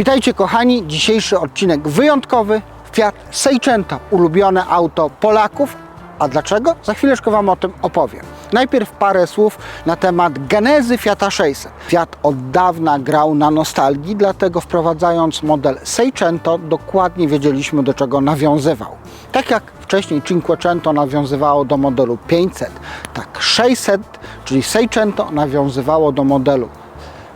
Witajcie kochani, dzisiejszy odcinek wyjątkowy. Fiat Seicento, ulubione auto Polaków. A dlaczego? Za chwileczkę Wam o tym opowiem. Najpierw parę słów na temat genezy Fiata 600. Fiat od dawna grał na nostalgii, dlatego wprowadzając model Seicento dokładnie wiedzieliśmy do czego nawiązywał. Tak jak wcześniej Cinquecento nawiązywało do modelu 500, tak 600, czyli Seicento nawiązywało do modelu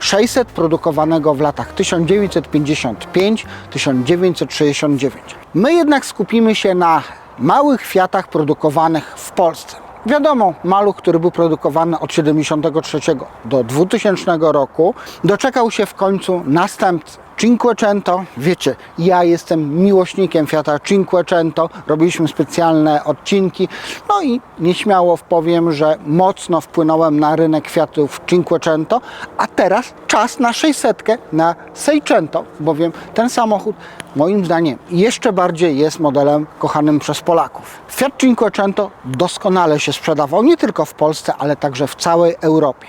600 produkowanego w latach 1955-1969. My jednak skupimy się na małych Fiatach produkowanych w Polsce. Wiadomo, maluch, który był produkowany od 73 do 2000 roku, doczekał się w końcu następcy. Cinquecento, wiecie, ja jestem miłośnikiem Fiata Cinquecento, robiliśmy specjalne odcinki, no i nieśmiało powiem, że mocno wpłynąłem na rynek Fiatów Cinquecento, a teraz czas na 600, na Seicento, bowiem ten samochód moim zdaniem jeszcze bardziej jest modelem kochanym przez Polaków. Fiat Cinquecento doskonale się sprzedawał nie tylko w Polsce, ale także w całej Europie.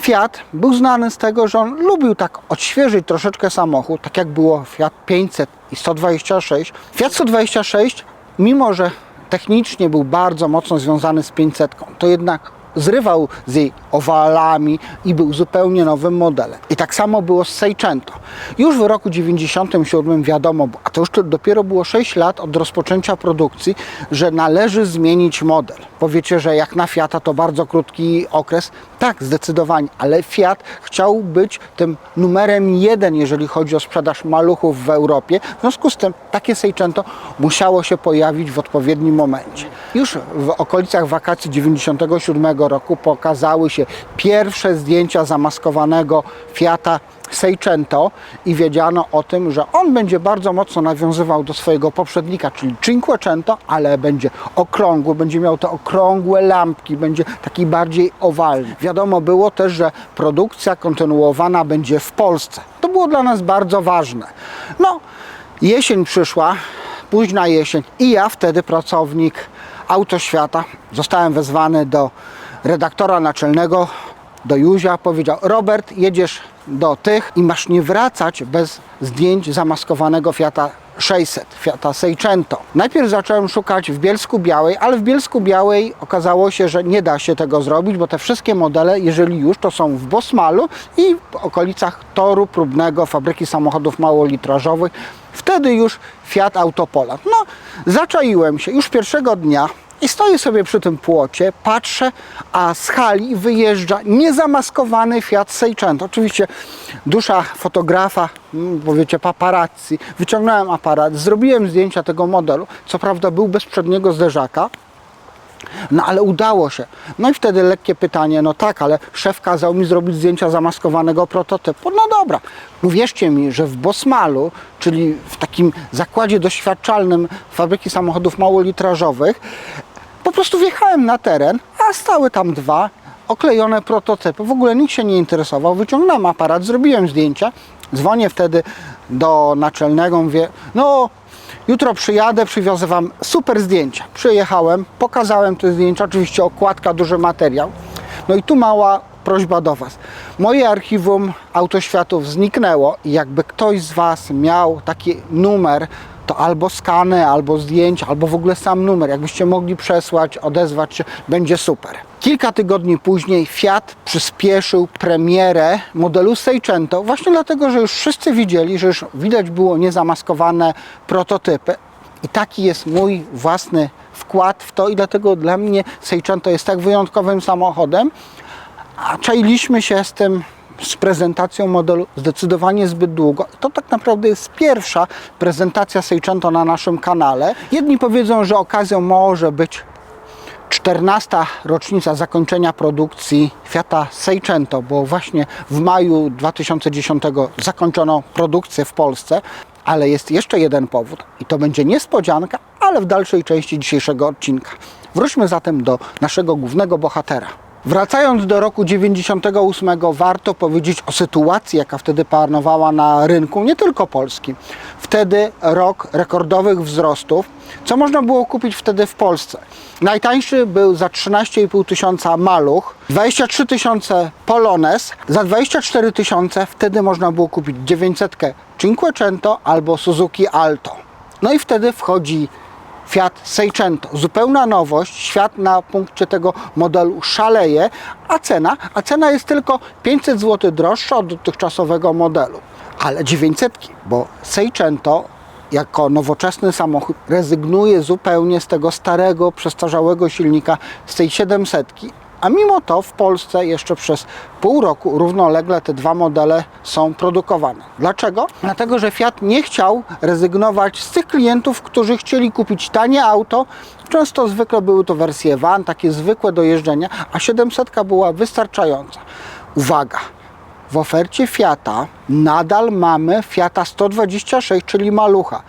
Fiat był znany z tego, że on lubił tak odświeżyć troszeczkę samochód, tak jak było Fiat 500 i 126. Fiat 126, mimo że technicznie był bardzo mocno związany z 500, to jednak zrywał z jej owalami i był zupełnie nowym modelem. I tak samo było z Seicento. Już w roku 97 wiadomo, a to już to dopiero było 6 lat od rozpoczęcia produkcji, że należy zmienić model. Powiecie, że jak na Fiata to bardzo krótki okres. Tak, zdecydowanie, ale Fiat chciał być tym numerem jeden, jeżeli chodzi o sprzedaż maluchów w Europie. W związku z tym takie Seicento musiało się pojawić w odpowiednim momencie. Już w okolicach wakacji 97 roku pokazały się pierwsze zdjęcia zamaskowanego Fiata Seicento i wiedziano o tym, że on będzie bardzo mocno nawiązywał do swojego poprzednika, czyli Cinquecento, ale będzie okrągły, będzie miał te okrągłe lampki, będzie taki bardziej owalny. Wiadomo było też, że produkcja kontynuowana będzie w Polsce. To było dla nas bardzo ważne. No, jesień przyszła, późna jesień i ja wtedy pracownik Autoświata zostałem wezwany do redaktora naczelnego do Józia, powiedział Robert, jedziesz do tych i masz nie wracać bez zdjęć zamaskowanego Fiata 600, Fiata Seicento. Najpierw zacząłem szukać w Bielsku Białej, ale w Bielsku Białej okazało się, że nie da się tego zrobić, bo te wszystkie modele, jeżeli już, to są w Bosmalu i w okolicach toru próbnego fabryki samochodów małolitrażowych. Wtedy już Fiat Autopolat. No, zaczaiłem się już pierwszego dnia i stoję sobie przy tym płocie, patrzę, a z hali wyjeżdża niezamaskowany Fiat Seicento. Oczywiście dusza fotografa, mm, powiecie paparazzi. Wyciągnąłem aparat, zrobiłem zdjęcia tego modelu. Co prawda był bez przedniego zderzaka, no ale udało się. No i wtedy lekkie pytanie, no tak, ale szef kazał mi zrobić zdjęcia zamaskowanego prototypu. No dobra, uwierzcie mi, że w Bosmalu, czyli w takim zakładzie doświadczalnym fabryki samochodów małolitrażowych, po prostu wjechałem na teren, a stały tam dwa oklejone prototypy. W ogóle nikt się nie interesował. Wyciągnąłem aparat, zrobiłem zdjęcia. Dzwonię wtedy do naczelnego, mówię, no jutro przyjadę, przywiozę Wam super zdjęcia. Przyjechałem, pokazałem te zdjęcia, oczywiście okładka, duży materiał. No i tu mała prośba do Was. Moje archiwum autoświatów zniknęło i jakby ktoś z Was miał taki numer, to albo skany, albo zdjęcia, albo w ogóle sam numer. Jakbyście mogli przesłać, odezwać się, będzie super. Kilka tygodni później Fiat przyspieszył premierę modelu Seicento, właśnie dlatego, że już wszyscy widzieli, że już widać było niezamaskowane prototypy. I taki jest mój własny wkład w to i dlatego dla mnie Seicento jest tak wyjątkowym samochodem, a czailiśmy się z tym z prezentacją modelu zdecydowanie zbyt długo. To tak naprawdę jest pierwsza prezentacja Seicento na naszym kanale. Jedni powiedzą, że okazją może być 14. rocznica zakończenia produkcji Fiata Seicento, bo właśnie w maju 2010 zakończono produkcję w Polsce. Ale jest jeszcze jeden powód i to będzie niespodzianka, ale w dalszej części dzisiejszego odcinka. Wróćmy zatem do naszego głównego bohatera. Wracając do roku 98, warto powiedzieć o sytuacji, jaka wtedy panowała na rynku, nie tylko polskim. Wtedy rok rekordowych wzrostów. Co można było kupić wtedy w Polsce? Najtańszy był za 13,5 tysiąca maluch, 23 tysiące Polones, za 24 tysiące wtedy można było kupić 900 Cinquecento albo Suzuki Alto. No i wtedy wchodzi Fiat Seicento. Zupełna nowość. Świat na punkcie tego modelu szaleje, a cena, a cena jest tylko 500 zł droższa od dotychczasowego modelu. Ale 900, bo Seicento jako nowoczesny samochód rezygnuje zupełnie z tego starego, przestarzałego silnika z tej 700. A mimo to w Polsce jeszcze przez pół roku równolegle te dwa modele są produkowane. Dlaczego? Dlatego, że Fiat nie chciał rezygnować z tych klientów, którzy chcieli kupić tanie auto. Często zwykle były to wersje van, takie zwykłe do jeżdżenia, a 700 była wystarczająca. Uwaga! W ofercie Fiata nadal mamy Fiata 126, czyli malucha.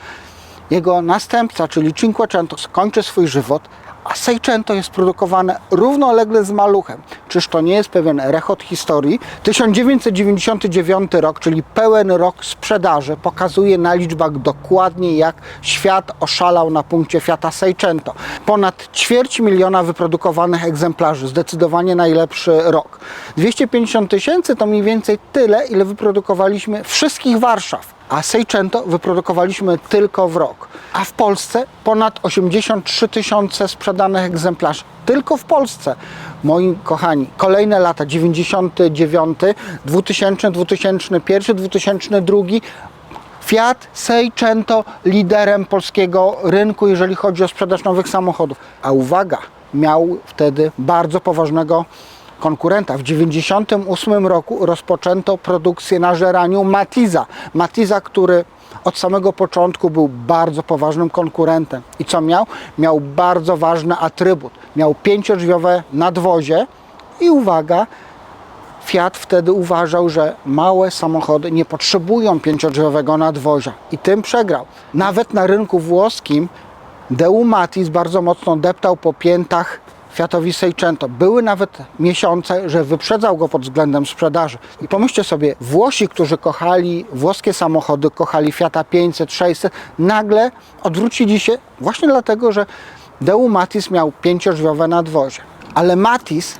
Jego następca, czyli Cinquecento, skończy swój żywot, a Seicento jest produkowane równolegle z maluchem. Czyż to nie jest pewien rechot historii? 1999 rok, czyli pełen rok sprzedaży, pokazuje na liczbach dokładnie, jak świat oszalał na punkcie Fiata Seicento. Ponad ćwierć miliona wyprodukowanych egzemplarzy, zdecydowanie najlepszy rok. 250 tysięcy to mniej więcej tyle, ile wyprodukowaliśmy wszystkich Warszaw a Seicento wyprodukowaliśmy tylko w rok. A w Polsce ponad 83 tysiące sprzedanych egzemplarzy. Tylko w Polsce. Moi kochani, kolejne lata 99, 2000, 2001, 2002 Fiat Seicento liderem polskiego rynku, jeżeli chodzi o sprzedaż nowych samochodów. A uwaga, miał wtedy bardzo poważnego konkurenta. W 1998 roku rozpoczęto produkcję na żeraniu Matiza. Matiza, który od samego początku był bardzo poważnym konkurentem. I co miał? Miał bardzo ważny atrybut. Miał pięciodrzwiowe nadwozie i uwaga, Fiat wtedy uważał, że małe samochody nie potrzebują pięciodrzwiowego nadwozia i tym przegrał. Nawet na rynku włoskim Deu Matiz bardzo mocno deptał po piętach Fiatowi Seicento. Były nawet miesiące, że wyprzedzał go pod względem sprzedaży. I pomyślcie sobie, Włosi, którzy kochali włoskie samochody, kochali Fiata 500, 600, nagle odwrócili się właśnie dlatego, że Deu Matiz miał pięciodrzwiowe nadwozie. Ale Matiz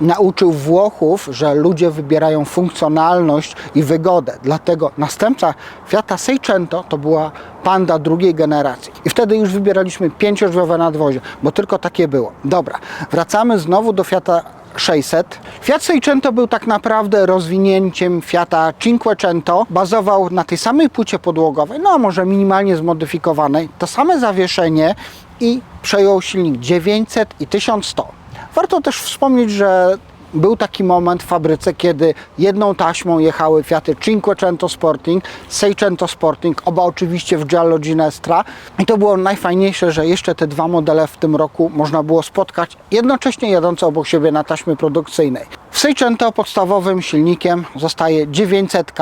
nauczył Włochów, że ludzie wybierają funkcjonalność i wygodę. Dlatego następca Fiata Seicento to była Panda drugiej generacji. I wtedy już wybieraliśmy pięciodrzwiowe nadwozie, bo tylko takie było. Dobra, wracamy znowu do Fiata 600. Fiat Seicento był tak naprawdę rozwinięciem Fiata Cinquecento. Bazował na tej samej płycie podłogowej, no może minimalnie zmodyfikowanej. To same zawieszenie i przejął silnik 900 i 1100. Warto też wspomnieć, że był taki moment w fabryce, kiedy jedną taśmą jechały Fiaty Cinquecento Sporting, Seicento Sporting, oba oczywiście w Giallo Ginestra. I to było najfajniejsze, że jeszcze te dwa modele w tym roku można było spotkać, jednocześnie jadące obok siebie na taśmie produkcyjnej. W Seicento podstawowym silnikiem zostaje 900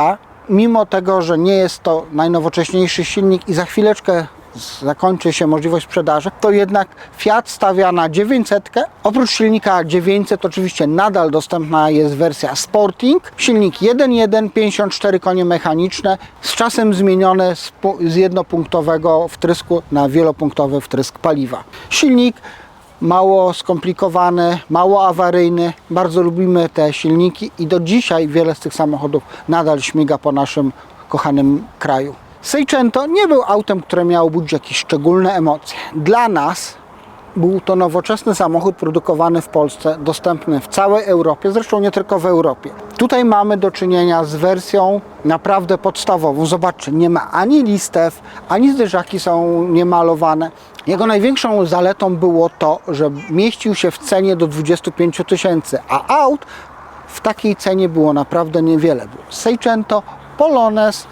mimo tego, że nie jest to najnowocześniejszy silnik i za chwileczkę zakończy się możliwość sprzedaży, to jednak Fiat stawia na 900. Oprócz silnika 900 oczywiście nadal dostępna jest wersja Sporting. Silnik 1.1, 54 konie mechaniczne, z czasem zmienione z, z jednopunktowego wtrysku na wielopunktowy wtrysk paliwa. Silnik mało skomplikowany, mało awaryjny. Bardzo lubimy te silniki i do dzisiaj wiele z tych samochodów nadal śmiga po naszym kochanym kraju. Seicento nie był autem, które miało budzić jakieś szczególne emocje. Dla nas był to nowoczesny samochód produkowany w Polsce, dostępny w całej Europie, zresztą nie tylko w Europie. Tutaj mamy do czynienia z wersją naprawdę podstawową. Zobaczcie, nie ma ani listew, ani zderzaki są niemalowane. Jego największą zaletą było to, że mieścił się w cenie do 25 tysięcy, a aut w takiej cenie było naprawdę niewiele. Seicento, Polones,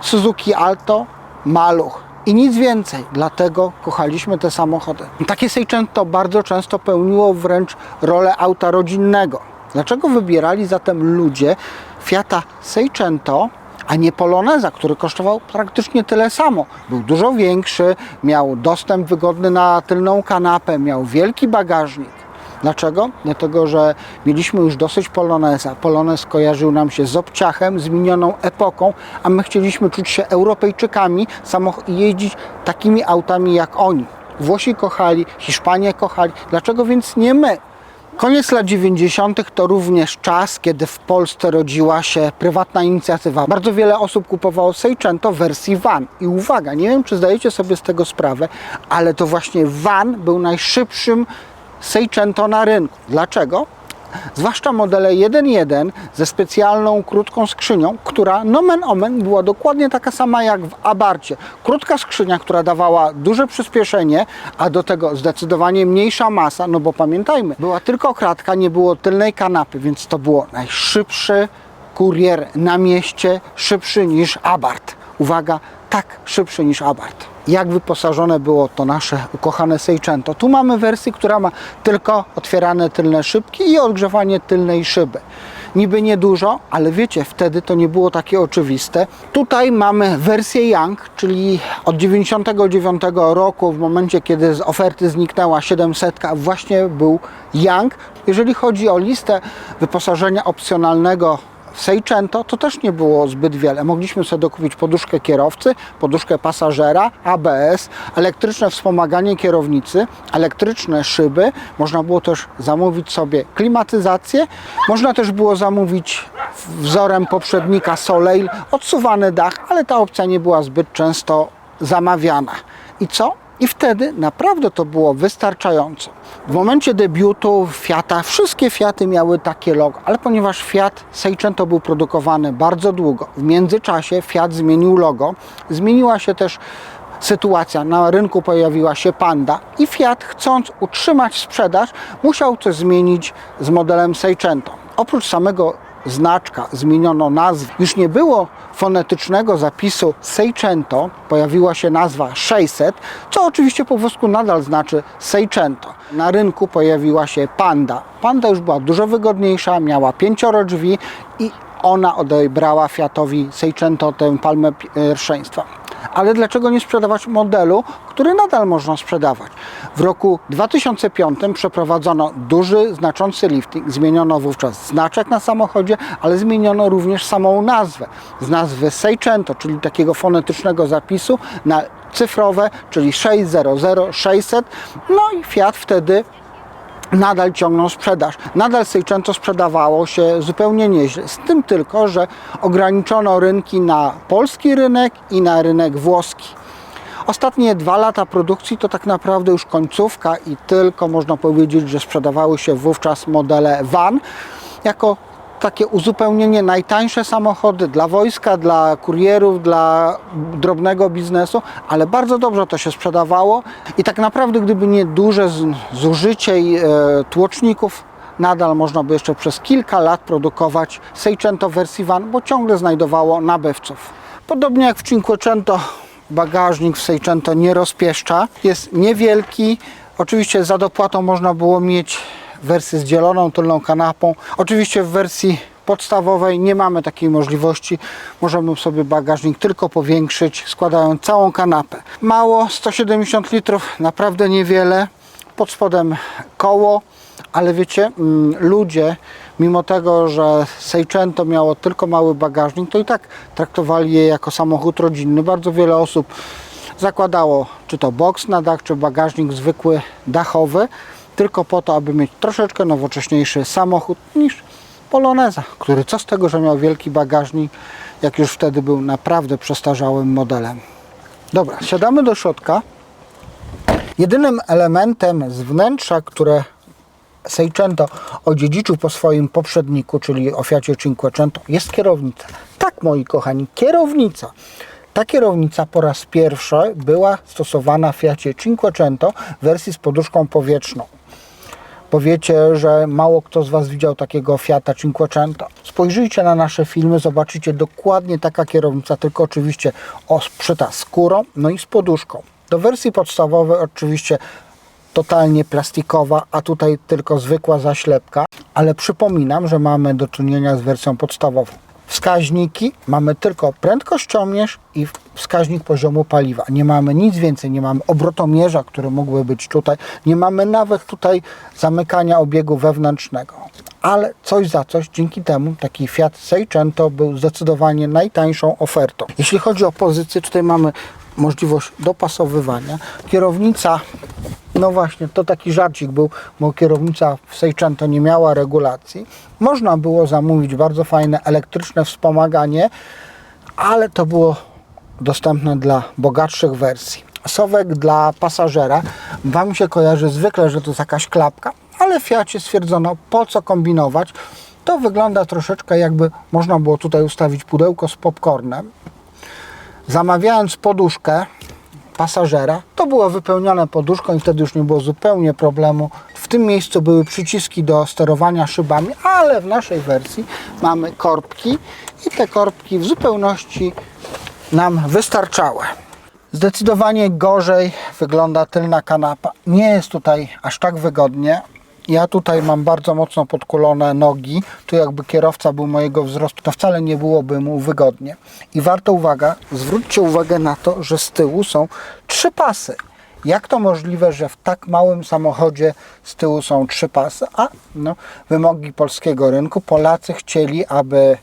Suzuki Alto, Maluch i nic więcej. Dlatego kochaliśmy te samochody. Takie Seicento bardzo często pełniło wręcz rolę auta rodzinnego. Dlaczego wybierali zatem ludzie Fiata Seicento, a nie Poloneza, który kosztował praktycznie tyle samo. Był dużo większy, miał dostęp wygodny na tylną kanapę, miał wielki bagażnik. Dlaczego? Dlatego, że mieliśmy już dosyć Poloneza. Polonez kojarzył nam się z obciachem, z minioną epoką, a my chcieliśmy czuć się Europejczykami i jeździć takimi autami jak oni. Włosi kochali, Hiszpanie kochali. Dlaczego więc nie my? Koniec lat 90. to również czas, kiedy w Polsce rodziła się prywatna inicjatywa. Bardzo wiele osób kupowało Seicento w wersji van. I uwaga, nie wiem czy zdajecie sobie z tego sprawę, ale to właśnie van był najszybszym Seicento na rynku. Dlaczego? Zwłaszcza modele 1.1 ze specjalną krótką skrzynią, która nomen omen była dokładnie taka sama jak w Abarcie. Krótka skrzynia, która dawała duże przyspieszenie, a do tego zdecydowanie mniejsza masa, no bo pamiętajmy, była tylko kratka, nie było tylnej kanapy, więc to było najszybszy kurier na mieście, szybszy niż Abart. Uwaga, tak szybszy niż Abart. Jak wyposażone było to nasze ukochane Seicento? Tu mamy wersję, która ma tylko otwierane tylne szybki i odgrzewanie tylnej szyby. Niby niedużo, ale wiecie, wtedy to nie było takie oczywiste. Tutaj mamy wersję Young, czyli od 99 roku, w momencie kiedy z oferty zniknęła 700, właśnie był Young. Jeżeli chodzi o listę wyposażenia opcjonalnego w Seicento to też nie było zbyt wiele. Mogliśmy sobie dokupić poduszkę kierowcy, poduszkę pasażera, ABS, elektryczne wspomaganie kierownicy, elektryczne szyby. Można było też zamówić sobie klimatyzację. Można też było zamówić wzorem poprzednika Soleil odsuwany dach, ale ta opcja nie była zbyt często zamawiana. I co? I wtedy naprawdę to było wystarczająco. W momencie debiutu Fiata, wszystkie Fiaty miały takie logo, ale ponieważ Fiat Seicento był produkowany bardzo długo, w międzyczasie Fiat zmienił logo, zmieniła się też sytuacja, na rynku pojawiła się Panda i Fiat chcąc utrzymać sprzedaż musiał coś zmienić z modelem Seicento. Oprócz samego znaczka zmieniono nazwę. Już nie było fonetycznego zapisu Seicento, pojawiła się nazwa 600, co oczywiście po włosku nadal znaczy Seicento. Na rynku pojawiła się Panda. Panda już była dużo wygodniejsza, miała pięcioro drzwi i ona odebrała Fiatowi Seicento tę palmę pierwszeństwa. Ale dlaczego nie sprzedawać modelu, który nadal można sprzedawać? W roku 2005 przeprowadzono duży, znaczący lifting. Zmieniono wówczas znaczek na samochodzie, ale zmieniono również samą nazwę. Z nazwy Seicento, czyli takiego fonetycznego zapisu, na cyfrowe, czyli 600, 600. No i Fiat wtedy nadal ciągną sprzedaż. Nadal Seicento sprzedawało się zupełnie nieźle. Z tym tylko, że ograniczono rynki na polski rynek i na rynek włoski. Ostatnie dwa lata produkcji to tak naprawdę już końcówka i tylko można powiedzieć, że sprzedawały się wówczas modele van jako takie uzupełnienie najtańsze samochody dla wojska, dla kurierów, dla drobnego biznesu, ale bardzo dobrze to się sprzedawało i tak naprawdę gdyby nie duże zużycie e, tłoczników, nadal można by jeszcze przez kilka lat produkować Seicento wersji van, bo ciągle znajdowało nabywców. Podobnie jak w Cinquecento bagażnik w Seicento nie rozpieszcza, jest niewielki, oczywiście za dopłatą można było mieć wersję z dzieloną tylną kanapą. Oczywiście w wersji podstawowej nie mamy takiej możliwości. Możemy sobie bagażnik tylko powiększyć, składając całą kanapę. Mało, 170 litrów, naprawdę niewiele. Pod spodem koło, ale wiecie, mm, ludzie, mimo tego, że Seicento miało tylko mały bagażnik, to i tak traktowali je jako samochód rodzinny. Bardzo wiele osób zakładało czy to boks na dach, czy bagażnik zwykły dachowy, tylko po to, aby mieć troszeczkę nowocześniejszy samochód niż Poloneza, który co z tego, że miał wielki bagażnik, jak już wtedy był naprawdę przestarzałym modelem. Dobra, siadamy do środka. Jedynym elementem z wnętrza, które Seicento odziedziczył po swoim poprzedniku, czyli o Fiacie Cinquecento, jest kierownica. Tak, moi kochani, kierownica. Ta kierownica po raz pierwszy była stosowana w Fiacie Cinquecento w wersji z poduszką powietrzną. Powiecie, że mało kto z Was widział takiego Fiata Cinquecento. Spojrzyjcie na nasze filmy, zobaczycie dokładnie taka kierownica, tylko oczywiście osprzyta skórą, no i z poduszką. Do wersji podstawowej oczywiście totalnie plastikowa, a tutaj tylko zwykła zaślepka, ale przypominam, że mamy do czynienia z wersją podstawową. Wskaźniki, mamy tylko prędkościomierz i wskaźnik poziomu paliwa. Nie mamy nic więcej, nie mamy obrotomierza, który mógłby być tutaj, nie mamy nawet tutaj zamykania obiegu wewnętrznego. Ale coś za coś, dzięki temu taki Fiat Seicento był zdecydowanie najtańszą ofertą. Jeśli chodzi o pozycję, tutaj mamy możliwość dopasowywania. Kierownica no właśnie, to taki żarcik był, bo kierownica w Seicento nie miała regulacji. Można było zamówić bardzo fajne elektryczne wspomaganie, ale to było dostępne dla bogatszych wersji. Sowek dla pasażera. Wam się kojarzy zwykle, że to jest jakaś klapka, ale w Fiacie stwierdzono, po co kombinować. To wygląda troszeczkę jakby można było tutaj ustawić pudełko z popcornem. Zamawiając poduszkę pasażera, to było wypełnione poduszką i wtedy już nie było zupełnie problemu. W tym miejscu były przyciski do sterowania szybami, ale w naszej wersji mamy korbki i te korbki w zupełności nam wystarczały. Zdecydowanie gorzej wygląda tylna kanapa. Nie jest tutaj aż tak wygodnie. Ja tutaj mam bardzo mocno podkulone nogi. Tu jakby kierowca był mojego wzrostu, to wcale nie byłoby mu wygodnie. I warto uwaga, zwróćcie uwagę na to, że z tyłu są trzy pasy. Jak to możliwe, że w tak małym samochodzie z tyłu są trzy pasy? A no, wymogi polskiego rynku. Polacy chcieli, aby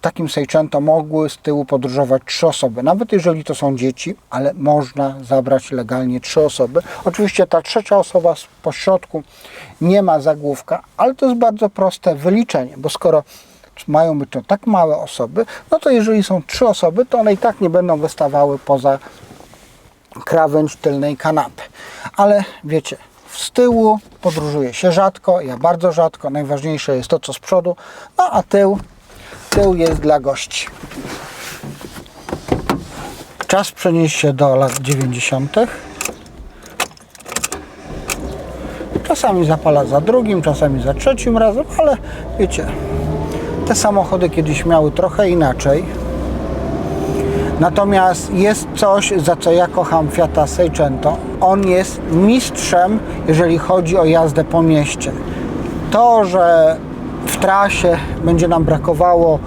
takim Seicento mogły z tyłu podróżować trzy osoby. Nawet jeżeli to są dzieci, ale można zabrać legalnie trzy osoby. Oczywiście ta trzecia osoba z pośrodku nie ma zagłówka, ale to jest bardzo proste wyliczenie, bo skoro mają być to tak małe osoby, no to jeżeli są trzy osoby, to one i tak nie będą wystawały poza krawędź tylnej kanapy. Ale wiecie, z tyłu podróżuje się rzadko, ja bardzo rzadko. Najważniejsze jest to, co z przodu, no a tył, tył jest dla gości. Czas przenieść się do lat 90. Czasami zapala za drugim, czasami za trzecim razem, ale wiecie, te samochody kiedyś miały trochę inaczej. Natomiast jest coś, za co ja kocham Fiata Seicento. On jest mistrzem, jeżeli chodzi o jazdę po mieście. To, że w trasie będzie nam brakowało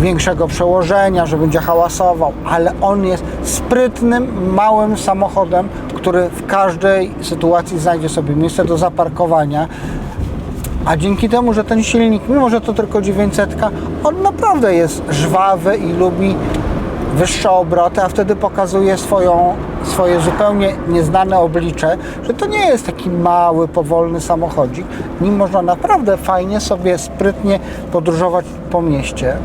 większego przełożenia, że będzie hałasował, ale on jest sprytnym, małym samochodem, który w każdej sytuacji znajdzie sobie miejsce do zaparkowania. A dzięki temu, że ten silnik, mimo że to tylko 900, on naprawdę jest żwawy i lubi wyższe obroty, a wtedy pokazuje swoją, swoje zupełnie nieznane oblicze, że to nie jest taki mały, powolny samochodzik. Nim można naprawdę fajnie sobie, sprytnie podróżować po mieście.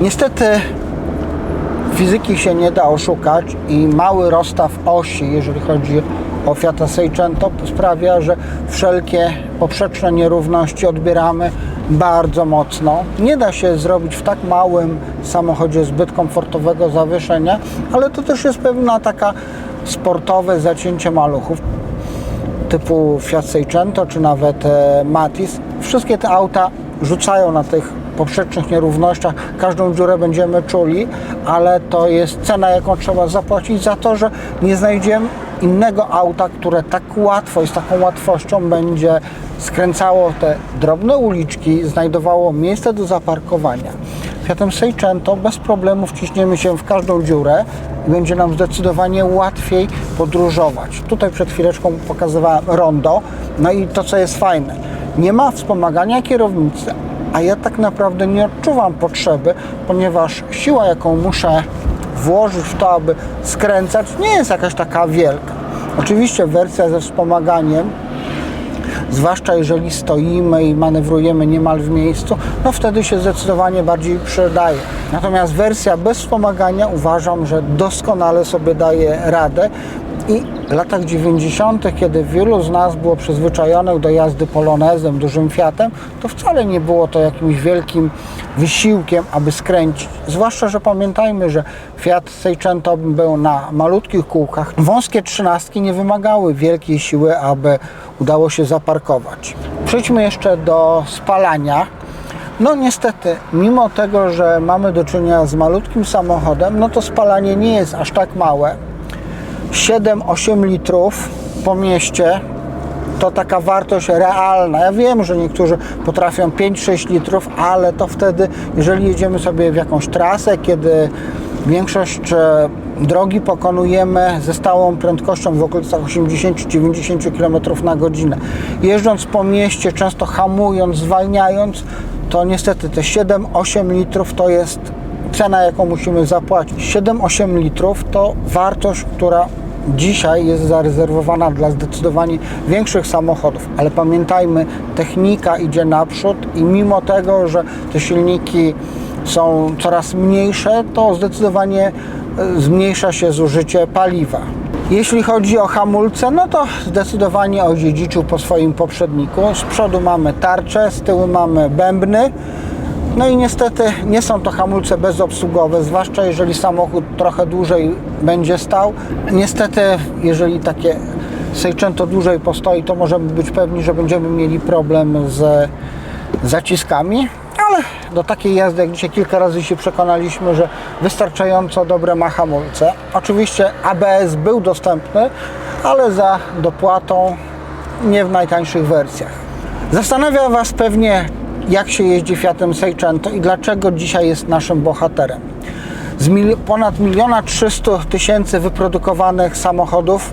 Niestety fizyki się nie da oszukać i mały rozstaw osi, jeżeli chodzi o Fiata Seicento, sprawia, że wszelkie poprzeczne nierówności odbieramy bardzo mocno. Nie da się zrobić w tak małym samochodzie zbyt komfortowego zawieszenia, ale to też jest pewna taka sportowe zacięcie maluchów typu Fiat Seicento czy nawet e, Matiz. Wszystkie te auta rzucają na tych poprzecznych nierównościach, każdą dziurę będziemy czuli, ale to jest cena, jaką trzeba zapłacić za to, że nie znajdziemy innego auta, które tak łatwo i z taką łatwością będzie skręcało te drobne uliczki, znajdowało miejsce do zaparkowania. Fiatem Seicento bez problemu wciśniemy się w każdą dziurę i będzie nam zdecydowanie łatwiej podróżować. Tutaj przed chwileczką pokazywałem rondo, no i to co jest fajne, nie ma wspomagania kierownicy, a ja tak naprawdę nie odczuwam potrzeby, ponieważ siła, jaką muszę włożyć w to, aby skręcać, nie jest jakaś taka wielka. Oczywiście wersja ze wspomaganiem, zwłaszcza jeżeli stoimy i manewrujemy niemal w miejscu, no wtedy się zdecydowanie bardziej przydaje. Natomiast wersja bez wspomagania uważam, że doskonale sobie daje radę i w latach 90., kiedy wielu z nas było przyzwyczajonych do jazdy polonezem, dużym Fiatem, to wcale nie było to jakimś wielkim wysiłkiem, aby skręcić. Zwłaszcza, że pamiętajmy, że Fiat Seicento był na malutkich kółkach. Wąskie trzynastki nie wymagały wielkiej siły, aby udało się zaparkować. Przejdźmy jeszcze do spalania. No niestety, mimo tego, że mamy do czynienia z malutkim samochodem, no to spalanie nie jest aż tak małe. 7-8 litrów po mieście to taka wartość realna. Ja wiem, że niektórzy potrafią 5-6 litrów, ale to wtedy, jeżeli jedziemy sobie w jakąś trasę, kiedy większość e, drogi pokonujemy ze stałą prędkością w okolicach 80-90 km na godzinę. Jeżdżąc po mieście, często hamując, zwalniając, to niestety te 7-8 litrów to jest cena, jaką musimy zapłacić. 7-8 litrów to wartość, która dzisiaj jest zarezerwowana dla zdecydowanie większych samochodów, ale pamiętajmy, technika idzie naprzód i mimo tego, że te silniki są coraz mniejsze, to zdecydowanie e, zmniejsza się zużycie paliwa. Jeśli chodzi o hamulce, no to zdecydowanie odziedziczył po swoim poprzedniku. Z przodu mamy tarczę, z tyłu mamy bębny. No i niestety nie są to hamulce bezobsługowe, zwłaszcza jeżeli samochód trochę dłużej będzie stał. Niestety, jeżeli takie Seicento dłużej postoi, to możemy być pewni, że będziemy mieli problem z zaciskami, ale do takiej jazdy, jak dzisiaj kilka razy się przekonaliśmy, że wystarczająco dobre ma hamulce. Oczywiście ABS był dostępny, ale za dopłatą nie w najtańszych wersjach. Zastanawia Was pewnie, jak się jeździ Fiatem Seicento i dlaczego dzisiaj jest naszym bohaterem. Z mil- ponad miliona 300 tysięcy wyprodukowanych samochodów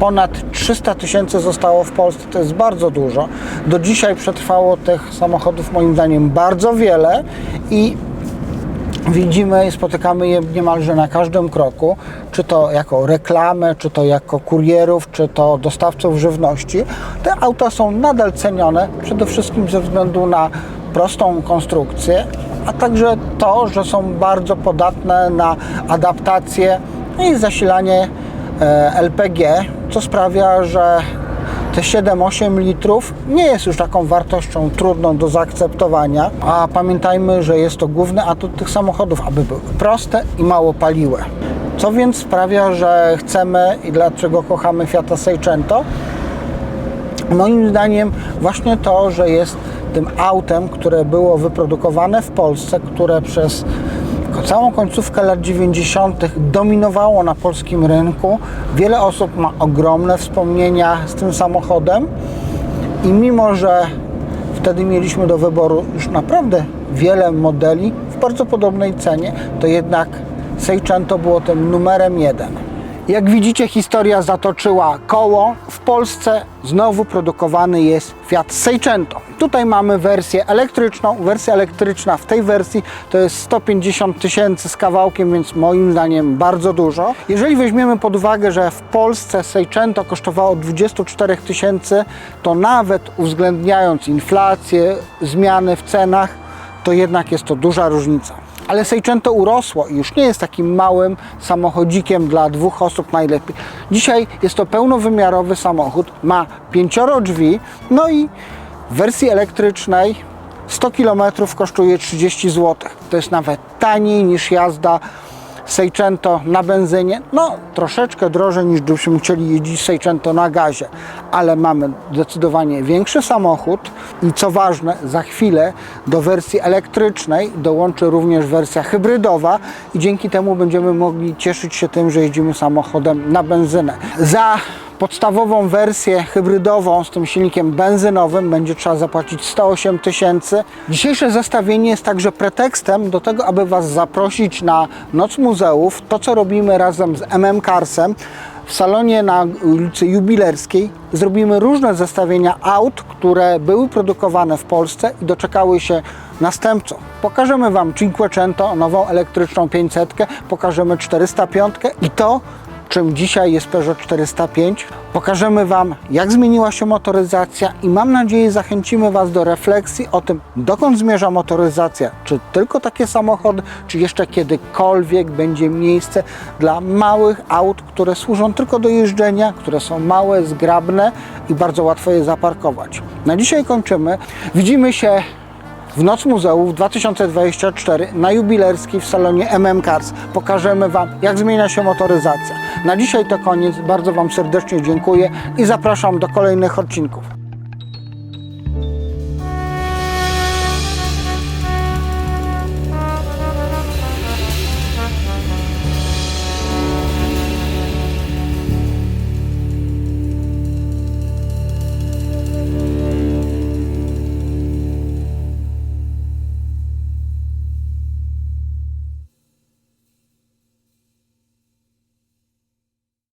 ponad 300 tysięcy zostało w Polsce, to jest bardzo dużo. Do dzisiaj przetrwało tych samochodów moim zdaniem bardzo wiele i widzimy i spotykamy je niemalże na każdym kroku, czy to jako reklamę, czy to jako kurierów, czy to dostawców żywności. Te auta są nadal cenione, przede wszystkim ze względu na prostą konstrukcję, a także to, że są bardzo podatne na adaptację i zasilanie e, LPG, co sprawia, że te 7-8 litrów nie jest już taką wartością trudną do zaakceptowania, a pamiętajmy, że jest to główny atut tych samochodów, aby były proste i mało paliłe. Co więc sprawia, że chcemy i dlaczego kochamy Fiata Seicento? Moim zdaniem właśnie to, że jest tym autem, które było wyprodukowane w Polsce, które przez całą końcówkę lat 90. dominowało na polskim rynku. Wiele osób ma ogromne wspomnienia z tym samochodem i mimo, że wtedy mieliśmy do wyboru już naprawdę wiele modeli w bardzo podobnej cenie, to jednak Seicento było tym numerem jeden. Jak widzicie, historia zatoczyła koło. W Polsce znowu produkowany jest Fiat Seicento. Tutaj mamy wersję elektryczną. Wersja elektryczna w tej wersji to jest 150 tysięcy z kawałkiem, więc moim zdaniem bardzo dużo. Jeżeli weźmiemy pod uwagę, że w Polsce Seicento kosztowało 24 tysięcy, to nawet uwzględniając inflację, zmiany w cenach, to jednak jest to duża różnica. Ale Seicento urosło i już nie jest takim małym samochodzikiem dla dwóch osób najlepiej. Dzisiaj jest to pełnowymiarowy samochód, ma pięcioro drzwi, no i w wersji elektrycznej 100 km kosztuje 30 zł. To jest nawet taniej niż jazda Seicento na benzynie. No, troszeczkę drożej niż gdybyśmy chcieli jeździć Seicento na gazie, ale mamy zdecydowanie większy samochód i co ważne, za chwilę do wersji elektrycznej dołączy również wersja hybrydowa i dzięki temu będziemy mogli cieszyć się tym, że jeździmy samochodem na benzynę. Za podstawową wersję hybrydową z tym silnikiem benzynowym będzie trzeba zapłacić 108 tysięcy. Dzisiejsze zestawienie jest także pretekstem do tego, aby Was zaprosić na Noc Muzeów. To, co robimy razem z MM Carsem w salonie na ulicy Jubilerskiej zrobimy różne zestawienia aut, które były produkowane w Polsce i doczekały się następców. Pokażemy Wam Cinquecento, nową elektryczną 500, pokażemy 405 i to, czym dzisiaj jest Peugeot 405. Pokażemy Wam, jak zmieniła się motoryzacja i mam nadzieję zachęcimy Was do refleksji o tym, dokąd zmierza motoryzacja. Czy tylko takie samochody, czy jeszcze kiedykolwiek będzie miejsce dla małych aut, które służą tylko do jeżdżenia, które są małe, zgrabne i bardzo łatwo je zaparkować. Na dzisiaj kończymy. Widzimy się w Noc Muzeów 2024 na Jubilerskiej w salonie MM Cars pokażemy Wam, jak zmienia się motoryzacja. Na dzisiaj to koniec. Bardzo Wam serdecznie dziękuję i zapraszam do kolejnych odcinków.